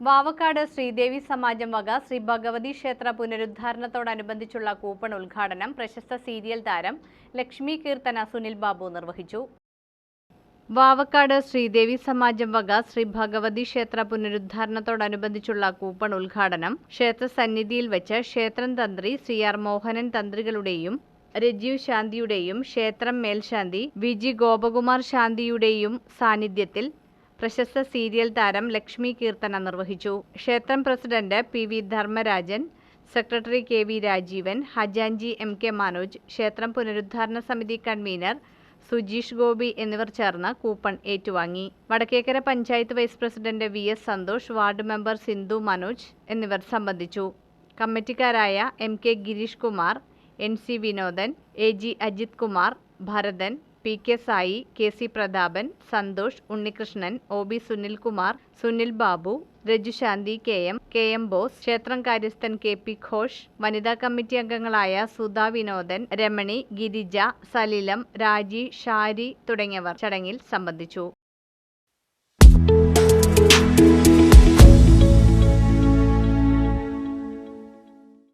വാവക്കാട് ശ്രീദേവി സമാജം വക ശ്രീ ഭഗവതി ക്ഷേത്ര പുനരുദ്ധാരണത്തോടനുബന്ധിച്ചുള്ള കൂപ്പൺ ഉദ്ഘാടനം പ്രശസ്ത സീരിയൽ താരം ലക്ഷ്മി കീർത്തന സുനിൽ ബാബു നിർവഹിച്ചു. വാവക്കാട് ശ്രീദേവി സമാജം വക ശ്രീ ഭഗവതി ക്ഷേത്ര പുനരുദ്ധാരണത്തോടനുബന്ധിച്ചുള്ള കൂപ്പൺ ഉദ്ഘാടനം ക്ഷേത്ര സന്നിധിയിൽ വെച്ച് ക്ഷേത്രം തന്ത്രി ശ്രീ ആർ മോഹനൻ തന്ത്രികളുടെയും രജീവ് ശാന്തിയുടെയും ക്ഷേത്രം മേൽശാന്തി വി ജി ഗോപകുമാർ ശാന്തിയുടെയും സാന്നിധ്യത്തിൽ പ്രശസ്ത സീരിയൽ താരം ലക്ഷ്മി കീർത്തന നിർവഹിച്ചു. ക്ഷേത്രം president P V Dharmarajan secretary K V Rajeevan ഹജാൻജി M K Manoj ക്ഷേത്രം പുനരുദ്ധാരണ സമിതി കൺവീനർ സുജീഷ് ഗോപി എന്നിവർ ചേർന്ന് കൂപ്പൺ ഏറ്റുവാങ്ങി. Vadakkekara panchayat vice president V S Santhosh ward member Sindhu Manoj എന്നിവർ സംബന്ധിച്ചു. കമ്മിറ്റിക്കാരായ M K Girish Kumar N C Vinodan A G Ajith Kumar Bharathan P K Sai K C Prathapan Santhosh Unnikrishnan O B Sunilkumar Sunil Babu Rajushanthi K M K M Bose ക്ഷേത്രം കാര്യസ്ഥൻ K P Ghosh വനിതാ committee അംഗങ്ങളായ സുധാ വിനോദൻ രമണി ഗിരിജ സലിലം രാജി ഷാരി തുടങ്ങിയവർ ചടങ്ങിൽ സംബന്ധിച്ചു.